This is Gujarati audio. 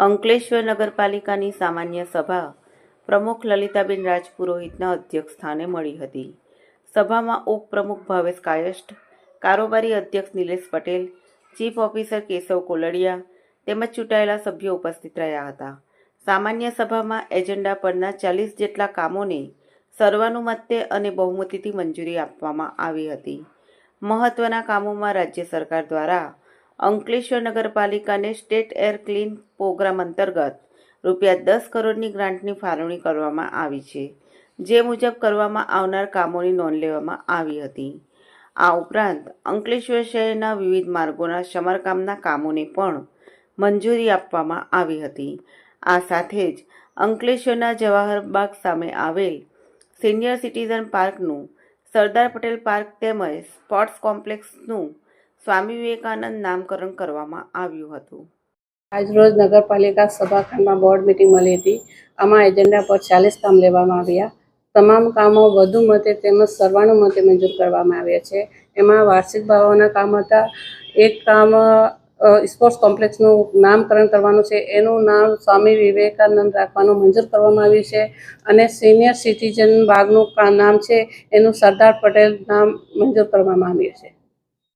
અંકલેશ્વર નગરપાલિકાની સામાન્ય સભા પ્રમુખ લલિતાબેન રાજપુરોહિતના અધ્યક્ષ સ્થાને મળી હતી. સભામાં ઉપપ્રમુખ ભાવેશ કાયસ્ટ કારોબારી અધ્યક્ષ નિલેશ પટેલ, ચીફ ઓફિસર કેશવ કોલડિયા તેમજ ચૂંટાયેલા સભ્યો ઉપસ્થિત રહ્યા હતા. સામાન્ય સભામાં એજન્ડા પરના ચાલીસ જેટલા કામોને સર્વાનુમતે અને બહુમતીથી મંજૂરી આપવામાં આવી હતી. મહત્વના કામોમાં રાજ્ય સરકાર દ્વારા અંકલેશ્વર નગરપાલિકાને સ્ટેટ એર ક્લીન પ્રોગ્રામ અંતર્ગત રૂપિયા દસ કરોડની ગ્રાન્ટની ફાળવણી કરવામાં આવી છે, જે મુજબ કરવામાં આવનાર કામોની નોંધ લેવામાં આવી હતી. આ ઉપરાંત, અંકલેશ્વર શહેરના વિવિધ માર્ગોના સમારકામના કામોને પણ મંજૂરી આપવામાં આવી હતી. આ સાથે જ, અંકલેશ્વરના જવાહરબાગ સામે આવેલ સિનિયર સિટીઝન પાર્કનું સરદાર પટેલ પાર્ક તેમજ સ્પોર્ટ્સ કોમ્પ્લેક્સનું સ્વામી વિવેકાનંદ નામકરણ કરવામાં આવ્યું હતું. આજરોજ નગરપાલિકા સભાખંડમાં બોર્ડ મિટિંગ મળી હતી. આમાં એજન્ડા પર ચાલીસ કામ લેવામાં આવ્યા. તમામ કામો વધુ મતે તેમજ સર્વાનુમતે મંજૂર કરવામાં આવ્યા છે. એમાં વાર્ષિક ભાવોના કામ હતા. એક કામ સ્પોર્ટ્સ કોમ્પ્લેક્સનું નામકરણ કરવાનું છે. એનું નામ સ્વામી વિવેકાનંદ રાખવાનું મંજૂર કરવામાં આવ્યું છે. અને સિનિયર સિટીઝન બાગનું નામ છે. એનું સરદાર પટેલ નામ મંજૂર કરવામાં આવ્યું છે.